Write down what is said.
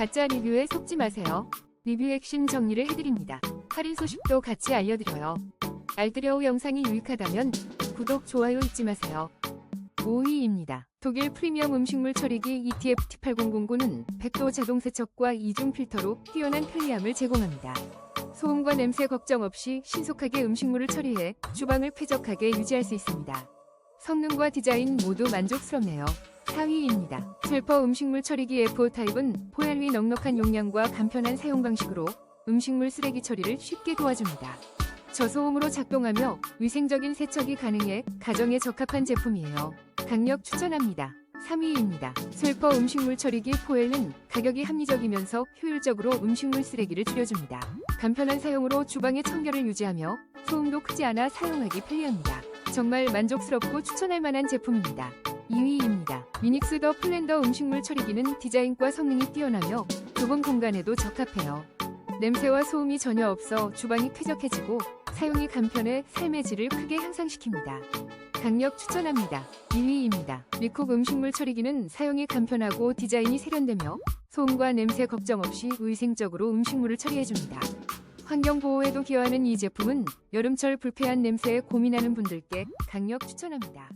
가짜 리뷰에 속지 마세요. 리뷰 핵심 정리를 해드립니다. 할인 소식도 같이 알려드려요. 알뜰여우 영상이 유익하다면 구독, 좋아요 잊지 마세요. 5위입니다. 독일 프리미엄 음식물 처리기 ETF T8009는 100도 자동 세척과 이중 필터로 뛰어난 편리함을 제공합니다. 소음과 냄새 걱정 없이 신속하게 음식물을 처리해 주방을 쾌적하게 유지할 수 있습니다. 성능과 디자인 모두 만족스럽네요. 4위입니다. 젤퍼 음식물 처리기 F5 타입은 포얄위 넉넉한 용량과 간편한 사용 방식으로 음식물 쓰레기 처리를 쉽게 도와줍니다. 저소음으로 작동하며 위생적인 세척이 가능해 가정에 적합한 제품이에요. 강력 추천합니다. 3위입니다. 슬퍼 음식물 처리기 포엘은 가격이 합리적이면서 효율적으로 음식물 쓰레기를 줄여줍니다. 간편한 사용으로 주방의 청결을 유지하며 소음도 크지 않아 사용하기 편리합니다. 정말 만족스럽고 추천할 만한 제품입니다. 2위입니다. 미닉스 더 플랜더 음식물 처리기는 디자인과 성능이 뛰어나며 좁은 공간에도 적합해요. 냄새와 소음이 전혀 없어 주방이 쾌적해지고 사용이 간편해 삶의 질을 크게 향상시킵니다. 강력 추천합니다. 2위입니다. 미쿡 음식물 처리기는 사용이 간편하고 디자인이 세련되며 소음과 냄새 걱정 없이 위생적으로 음식물을 처리해줍니다. 환경 보호에도 기여하는 이 제품은 여름철 불쾌한 냄새에 고민하는 분들께 강력 추천합니다.